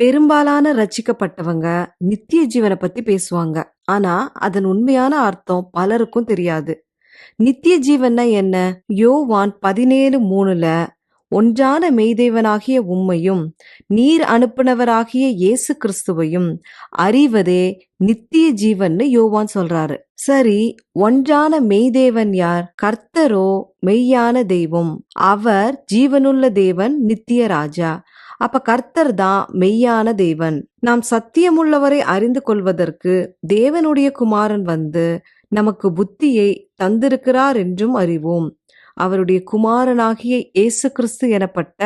பெரும்பாலான ரச்சிக்கப்பட்டவங்க நித்திய ஜீவனை பத்தி பேசுவாங்க. ஆனா அதன் உண்மையான அர்த்தம் பலருக்கும் தெரியாது. நித்திய ஜீவன்னா என்ன? யோவான் பதினேழு மூணுல ஒன்றான மெய்தேவனாகிய உம்மையும் நீர் அனுப்புனவராகிய இயேசு கிறிஸ்துவையும் அறிவதே நித்திய ஜீவன்னு யோவான் சொல்றாரு. சரி ஒன்றான மெய்தேவன் யார்? கர்த்தரோ மெய்யான தெய்வம். அவர் ஜீவனுள்ள தேவன் நித்திய ராஜா. அப்ப கர்த்தர் தான் மெய்யான தேவன். நாம் சத்தியமுள்ளவரை அறிந்து கொள்வதற்கு தேவனுடைய குமாரன் வந்து நமக்கு புத்தியை தந்திருக்கிறார் என்றும் அறிவோம். அவருடைய குமாரனாகிய இயேசு கிறிஸ்து எனப்பட்ட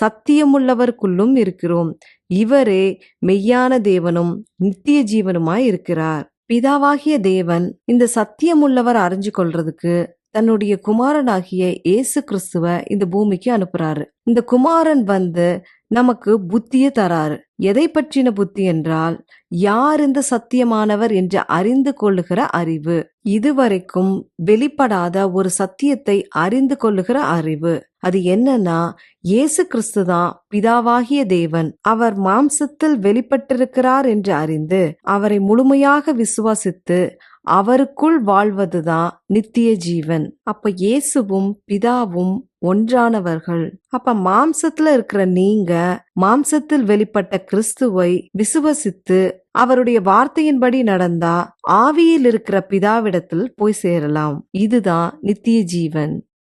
சத்தியமுள்ளவருக்குள்ளும் இருக்கிறோம். இவரே மெய்யான தேவனும் நித்திய ஜீவனுமாய் இருக்கிறார். பிதாவாகிய தேவன் இந்த சத்தியமுள்ளவர் அறிஞ்சு கொள்றதுக்கு தன்னுடைய குமாரனாகிய இயேசு கிறிஸ்துவ இந்த பூமிக்கு அனுப்புறாரு. இந்த குமாரன் வந்து நமக்கு புத்தியை தராரு. எதை பற்றின புத்தி என்றால் யார் இந்த சத்தியமானவர் என்று அறிந்து கொள்ளுகிற அறிவு. இதுவரைக்கும் வெளிப்படாத ஒரு சத்தியத்தை அறிந்து கொள்ளுகிற அறிவு. அது என்னன்னா இயேசு கிறிஸ்து தான் பிதாவாகிய தேவன். அவர் மாம்சத்தில் வெளிப்பட்டிருக்கிறார் என்று அறிந்து அவரை முழுமையாக விசுவாசித்து அவருக்குள் வாழ்வதுதான் நித்திய ஜீவன். அப்ப இயேசுவும் பிதாவும் ஒன்றானவர்கள். அப்ப மாம்சத்துல இருக்கிற நீங்க மாம்சத்தில் வெளிப்பட்ட கிறிஸ்துவை விசுவசித்து அவருடைய வார்த்தையின்படி நடந்தா ஆவியில் இருக்கிற பிதாவிடத்தில் போய் சேரலாம். இதுதான் நித்திய ஜீவன்.